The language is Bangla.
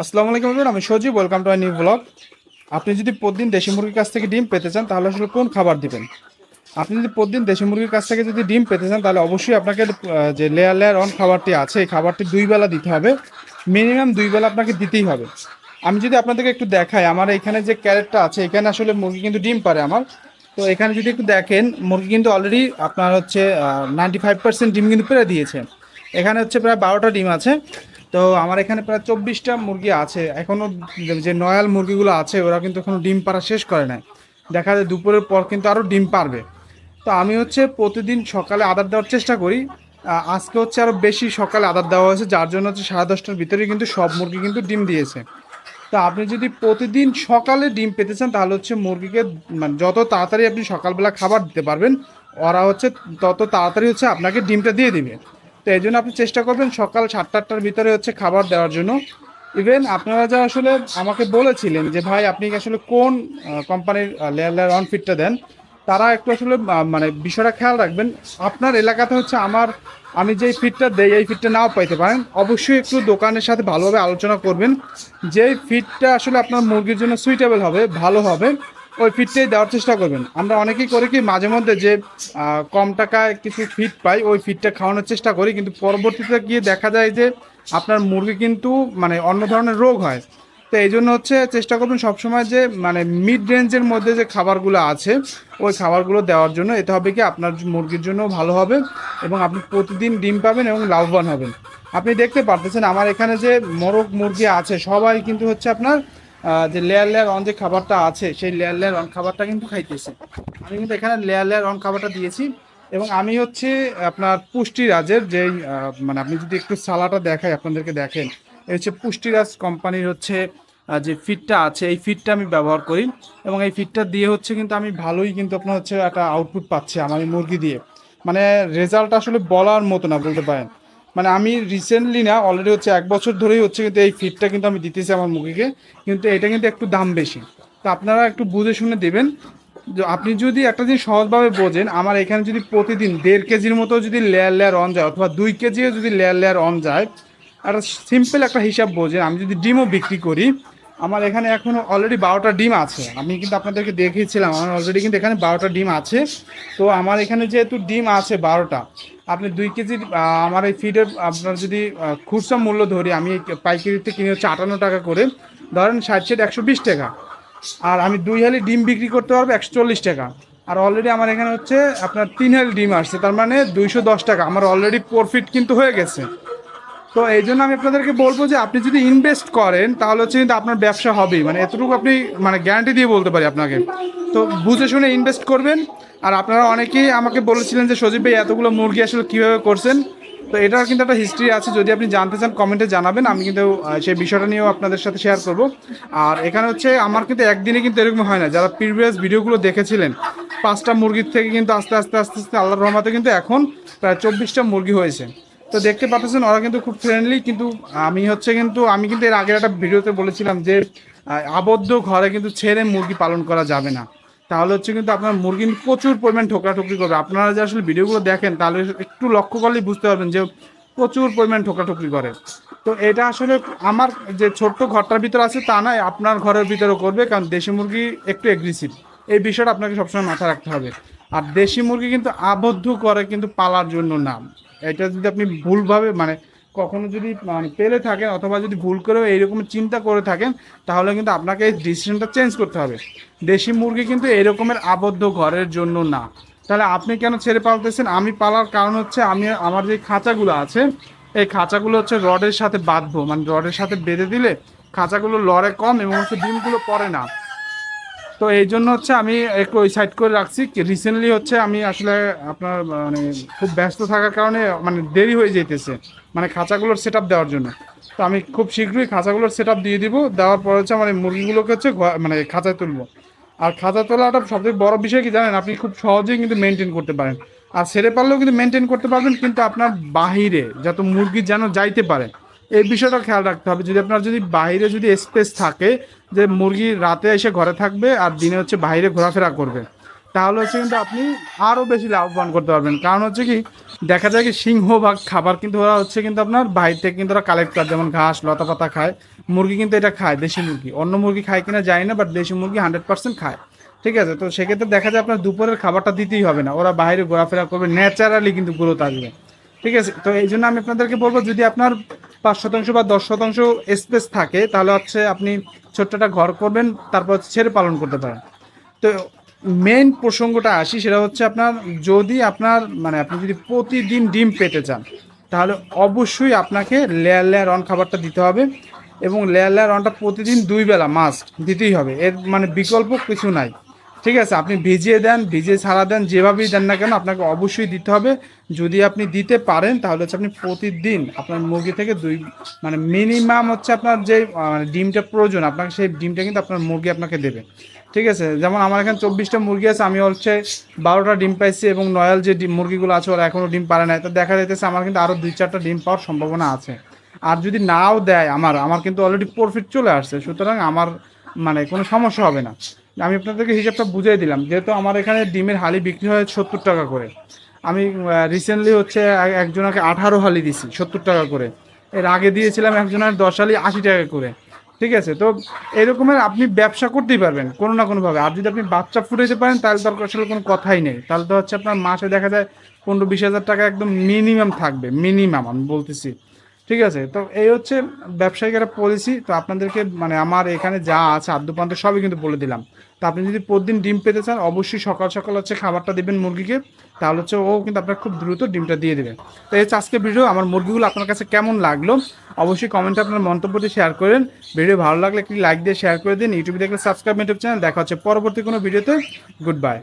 আসসালামু আলাইকুম আমি Sajib welcome to new blog আপনি যদি প্রতিদিন দেশি মুরগির কাছ থেকে ডিম পেতে চান, তাহলে আসলে কোন খাবার দিবেন? আপনি যদি প্রতিদিন দেশি মুরগির কাছ থেকে যদি ডিম পেতে চান, তাহলে অবশ্যই আপনাকে যে লেয়ার লেয়ার অন খাবারটি আছে, এই খাবারটি দুই বেলা দিতে হবে। মিনিমাম দুই বেলা আপনাকে দিতেই হবে। আমি যদি আপনাদেরকে একটু দেখাই, আমার এখানে যে ক্যারেটটা আছে, এখানে আসলে মুরগি কিন্তু ডিম পারে আমার। তো এখানে যদি একটু দেখেন, মুরগি কিন্তু অলরেডি আপনার হচ্ছে নাইনটি ফাইভ পার্সেন্ট ডিম কিন্তু পেরে দিয়েছে। এখানে হচ্ছে প্রায় বারোটা ডিম আছে। তো আমার এখানে প্রায় চব্বিশটা মুরগি আছে। এখনও যে নয়াল মুরগিগুলো আছে, ওরা কিন্তু এখনও ডিম পাড়া শেষ করে নাই। দেখা যায় দুপুরের পর কিন্তু আরও ডিম পারবে তো আমি হচ্ছে প্রতিদিন সকালে আদার দেওয়ার চেষ্টা করি। আজকে হচ্ছে আরও বেশি সকালে আদার দেওয়া হয়েছে, যার জন্য হচ্ছে সাড়ে দশটার ভিতরে কিন্তু সব মুরগি কিন্তু ডিম দিয়েছে। তো আপনি যদি প্রতিদিন সকালে ডিম পেতে চান, তাহলে হচ্ছে মুরগিকে মানে যত তাড়াতাড়ি আপনি সকালবেলা খাবার দিতে পারবেন, ওরা হচ্ছে তত তাড়াতাড়ি হচ্ছে আপনাকে ডিমটা দিয়ে দিবে। তো এই জন্য আপনি চেষ্টা করবেন সকাল সাতটা আটটার ভিতরে হচ্ছে খাবার দেওয়ার জন্য। ইভেন আপনারা যা আসলে আমাকে বলেছিলেন যে, ভাই, আপনি আসলে কোন কোম্পানির লেয়ার লেয়ার অন দেন? তারা একটু আসলে মানে বিষয়টা খেয়াল রাখবেন। আপনার এলাকাতে হচ্ছে আমার, আমি যেই ফিটটা দেই, এই ফিটটা নাও পাইতে পারেন। অবশ্যই একটু দোকানের সাথে ভালোভাবে আলোচনা করবেন। যে ফিটটা আসলে আপনার মুরগির জন্য সুইটেবল হবে, ভালো হবে ওই ফিটটাই দেওয়ার চেষ্টা করবেন। আমরা অনেকেই করি কি, মাঝে মধ্যে যে কম টাকায় কিছু ফিট পাই, ওই ফিটটা খাওয়ানোর চেষ্টা করি। কিন্তু পরবর্তীতে গিয়ে দেখা যায় যে, আপনার মুরগি কিন্তু মানে অন্য ধরনের রোগ হয়। তো এই জন্য হচ্ছে চেষ্টা করবেন সবসময় যে মানে মিড রেঞ্জের মধ্যে যে খাবারগুলো আছে, ওই খাবারগুলো দেওয়ার জন্য। এতে হবে কি, আপনার মুরগির জন্য ভালো হবে এবং আপনি প্রতিদিন ডিম পাবেন এবং লাভবান হবেন। আপনি দেখতে পারতেছেন, আমার এখানে যে মোরগ মুরগি আছে, সবাই কিন্তু হচ্ছে আপনার যে লেয়ার লেয়ার অন যে খাবারটা আছে সেই লেয়ার লেয়ার অন খাবারটা কিন্তু খাইতেছে। আমি কিন্তু এখানে লেয়ার লেয়ার অন খাবারটা দিয়েছি এবং আমি হচ্ছে আপনার পুষ্টিরাজের আহ, মানে আপনি যদি একটু সালাটা দেখাই আপনাদেরকে দেখেন এই হচ্ছে পুষ্টিরাজ কোম্পানির হচ্ছে যে ফিটটা আছে এই ফিটটা আমি ব্যবহার করি এবং এই ফিটটা দিয়ে হচ্ছে কিন্তু আমি ভালোই কিন্তু আপনার হচ্ছে একটা আউটপুট পাচ্ছি আমার মুরগি দিয়ে। মানে রেজাল্ট আসলে বলার মতো না বলতে পারেন। মানে আমি রিসেন্টলি না অলরেডি হচ্ছে এক বছর ধরেই হচ্ছে কিন্তু এই ফিটটা কিন্তু আমি দিতেছি আমার মুরগিকে, কিন্তু এটা কিন্তু একটু দাম বেশি। তো আপনারা একটু বুঝে শুনে দেবেন আপনি যদি একটা জিনিস সহজভাবে বোঝেন, আমার এখানে যদি প্রতিদিন দেড় কেজির মতো যদি লেয়ার লেয়ার অন যায়, অথবা দুই কেজিও যদি লেয়ার লেয়ার অন যায়, একটা সিম্পল একটা হিসাব বোঝেন, আমি যদি ডিমও বিক্রি করি আমার এখানে এখনও অলরেডি বারোটা ডিম আছে। আমি কিন্তু আপনাদেরকে দেখিয়েছিলাম, আমার অলরেডি কিন্তু এখানে বারোটা ডিম আছে। তো আমার এখানে যেহেতু ডিম আছে বারোটা, আপনি দুই কেজির আমার এই ফিডের আপনার যদি খুচরা মূল্য ধরি, আমি পাইকারিতে কিনে হচ্ছে আটান্ন টাকা করে। ধরেন ষাট সেট একশো বিশ টাকা। আর আমি দুই হালি ডিম বিক্রি করতে পারব একশো চল্লিশ টাকা। আর অলরেডি আমার এখানে হচ্ছে আপনার তিন হালি ডিম আসছে, তার মানে দুইশো দশ টাকা। আমার অলরেডি প্রফিট কিন্তু হয়ে গেছে। তো এই জন্য আমি আপনাদেরকে বলব যে আপনি যদি ইনভেস্ট করেন, তাহলে হচ্ছে কিন্তু আপনার ব্যবসা হবেই। মানে এতটুকু আপনি মানে গ্যারান্টি দিয়ে বলতে পারি আপনাকে। তো বুঝে শুনে ইনভেস্ট করবেন। আর আপনারা অনেকেই আমাকে বলেছিলেন যে, সজীব ভাই, এতগুলো মুরগি আসলে কীভাবে করছেন? তো এটার কিন্তু একটা হিস্ট্রি আছে। যদি আপনি জানতে চান কমেন্টে জানাবেন। আমি কিন্তু সেই বিষয়টা নিয়েও আপনাদের সাথে শেয়ার করব। আর এখানে হচ্ছে, আমার কিন্তু একদিনে কিন্তু এরকম হয় না। যারা প্রিভিয়াস ভিডিওগুলো দেখেছিলেন, পাঁচটা মুরগির থেকে কিন্তু আস্তে আস্তে আস্তে আস্তে, আল্লাহর রহমাতে কিন্তু এখন প্রায় চব্বিশটা মুরগি হয়েছে। তো দেখতে পাচ্ছেন, ওরা কিন্তু খুব ফ্রেন্ডলি কিন্তু আমি হচ্ছে কিন্তু, আমি কিন্তু এর আগের একটা ভিডিওতে বলেছিলাম যে আবদ্ধ ঘরে কিন্তু ছেড়ে মুরগি পালন করা যাবে না। তাহলে হচ্ছে কিন্তু আপনার মুরগি প্রচুর পরিমাণ ঠোকরাঠুকরি করবে। আপনারা যে আসলে ভিডিওগুলো দেখেন, তাহলে একটু লক্ষ্য করলেই বুঝতে পারবেন যে, প্রচুর পরিমাণ ঠোকরাঠুকরি করে। তো এটা আসলে আমার যে ছোট্ট ঘরটার ভিতরে আছে, তা নয়, আপনার ঘরের ভিতরেও করবে, কারণ দেশি মুরগি একটু এগ্রেসিভ এই বিষয়টা আপনাকে সবসময় মাথায় রাখতে হবে। আর দেশি মুরগি কিন্তু আবদ্ধ করে কিন্তু পালার জন্য না। এটা যদি আপনি ভুলভাবে মানে কখনো যদি মানে পেলে থাকেন অথবা যদি ভুল করেও এইরকম চিন্তা করে থাকেন, তাহলে কিন্তু আপনাকে এই ডিসিশনটা চেঞ্জ করতে হবে। দেশি মুরগি কিন্তু এরকমের আবদ্ধ ঘরের জন্য না। তাহলে আপনি কেন ছেড়ে পালতেছেন? আমি পালার কারণ হচ্ছে আমি আমার যে খাঁচাগুলো আছে, এই খাঁচাগুলো হচ্ছে রডের সাথে বাঁধবো। মানে রডের সাথে বেঁধে দিলে খাঁচাগুলো লড়ে কম এবং হচ্ছে ডিমগুলো পড়ে না। তো এই জন্য হচ্ছে আমি একটু ওই সাইড করে রাখছি। রিসেন্টলি হচ্ছে আমি আসলে আপনার মানে খুব ব্যস্ত থাকার কারণে মানে দেরি হয়ে যেতেছে মানে খাঁচাগুলোর সেট দেওয়ার জন্য। তো আমি খুব শীঘ্রই খাঁচাগুলোর সেট দিয়ে দিব। দেওয়ার পর হচ্ছে আমার মুরগিগুলোকে হচ্ছে মানে খাঁচায় তুলবো। আর খাঁচা তোলাটা সবথেকে বড় বিষয় কি জানেন? আপনি খুব সহজেই কিন্তু মেনটেন করতে পারেন। আর ছেড়ে পারলেও কিন্তু মেনটেন করতে পারবেন, কিন্তু আপনার বাহিরে যত মুরগি যেন যাইতে পারে এই বিষয়টা খেয়াল রাখতে হবে। যদি আপনার যদি বাইরে যদি স্পেস থাকে যে মুরগি রাতে এসে ঘরে থাকবে আর দিনে হচ্ছে বাইরে ঘোরাফেরা করবে, তাহলে হচ্ছে কিন্তু আপনি আরও বেশি লাভবান করতে পারবেন। কারণ হচ্ছে কি, দেখা যায় কি সিংহ বা খাবার কিন্তু ওরা হচ্ছে কিন্তু আপনার বাইরে থেকে কিন্তু ওরা কালেক্ট করে, যেমন ঘাস লতা পাতা খায়। মুরগি কিন্তু এটা খায়, দেশি মুরগি। অন্য মুরগি খায় কিনা জানি না বাট দেশি মুরগি হান্ড্রেড পার্সেন্ট খায়। ঠিক আছে? তো সেক্ষেত্রে দেখা যায় আপনার দুপুরের খাবারটা দিতেই হবে না। ওরা বাইরে ঘোরাফেরা করবে ন্যাচারালি কিন্তু গ্রোথ আসবে। ঠিক আছে? তো এই জন্য আমি আপনাদেরকে বলব, যদি আপনার পাঁচ শতাংশ বা দশ শতাংশ স্পেস থাকে, তাহলে হচ্ছে আপনি ছোট্ট একটা ঘর করবেন, তারপর ছেড়ে পালন করতে পারেন। তো মেন প্রসঙ্গটা আসি, সেটা হচ্ছে আপনার যদি আপনার মানে আপনি যদি প্রতিদিন ডিম পেতে চান, তাহলে অবশ্যই আপনাকে লেয়ার লেয়ার অন খাবারটা দিতে হবে এবং লেয়ার লেয়ার অনটা প্রতিদিন দুই বেলা মাস্ট দিতেই হবে। এর মানে বিকল্প কিছু নাই। ঠিক আছে, আপনি ভিজিয়ে দেন, ভিজিয়ে ছাড়া দেন, যেভাবেই দেন না কেন আপনাকে অবশ্যই দিতে হবে। যদি আপনি দিতে পারেন, তাহলে হচ্ছে আপনি প্রতিদিন আপনার মুরগি থেকে দুই মানে মিনিমাম হচ্ছে আপনার যে মানে ডিমটা প্রয়োজন, আপনাকে সেই ডিমটা কিন্তু আপনার মুরগি আপনাকে দেবে। ঠিক আছে, যেমন আমার এখানে চব্বিশটা মুরগি আছে, আমি হচ্ছে বারোটা ডিম পাইছি এবং নয়াল যে ডিম, মুরগিগুলো আছে, ওরা এখনও ডিম পারে নাই। তো দেখা যাইতেছে আমার কিন্তু আরও দুই চারটা ডিম পাওয়ার সম্ভাবনা আছে। আর যদি নাও দেয় আমার আমার কিন্তু অলরেডি প্রফিট চলে আসছে, সুতরাং আমার মানে কোনো সমস্যা হবে না। আমি আপনাদেরকে হিসাবটা বুঝিয়ে দিলাম। যেহেতু আমার এখানে ডিমের হালি বিক্রি হয় সত্তর টাকা করে। আমি রিসেন্টলি হচ্ছে এক- একজনকে আঠারো হালি দিছি সত্তর টাকা করে। এর আগে দিয়েছিলাম একজনের দশ হালি আশি টাকা করে। ঠিক আছে? তো এরকমের আপনি ব্যবসা করতেই পারবেন, কোনো না কোনোভাবে। আর যদি আপনি বাচ্চা ফুটাইতে পারেন, তাহলে দরকার আসলে কোনো কথাই নেই। তাহলে তো হচ্ছে আপনার মাসে দেখা যায় পনেরো বিশ হাজার টাকা একদম মিনিমাম থাকবে। মিনিমাম আমি বলতেছি। ঠিক আছে? তো এই হচ্ছে ব্যবসায়িক একটা পলিসি তো আপনাদেরকে মানে আমার এখানে যা আছে, আদ্যপান্ত সবই কিন্তু বলে দিলাম। তো আপনি যদি প্রতিদিন ডিম পেতে চান, অবশ্যই সকাল সকাল হচ্ছে খাবারটা দেবেন মুরগিকে, তাহলে হচ্ছে ও কিন্তু আপনার খুব দ্রুত ডিমটা দিয়ে দেবে। তো এই আজকে ভিডিও আমার মুরগিগুলো আপনার কাছে কেমন লাগল? অবশ্যই কমেন্টে আপনার মন্তব্যটি শেয়ার করেন। ভিডিও ভালো লাগলে একটি লাইক দিয়ে শেয়ার করে দিন। ইউটিউবে দেখলে সাবস্ক্রাইব ইউটিউব চ্যানেল দেখা হচ্ছে পরবর্তী কোনো ভিডিওতে গুড বাই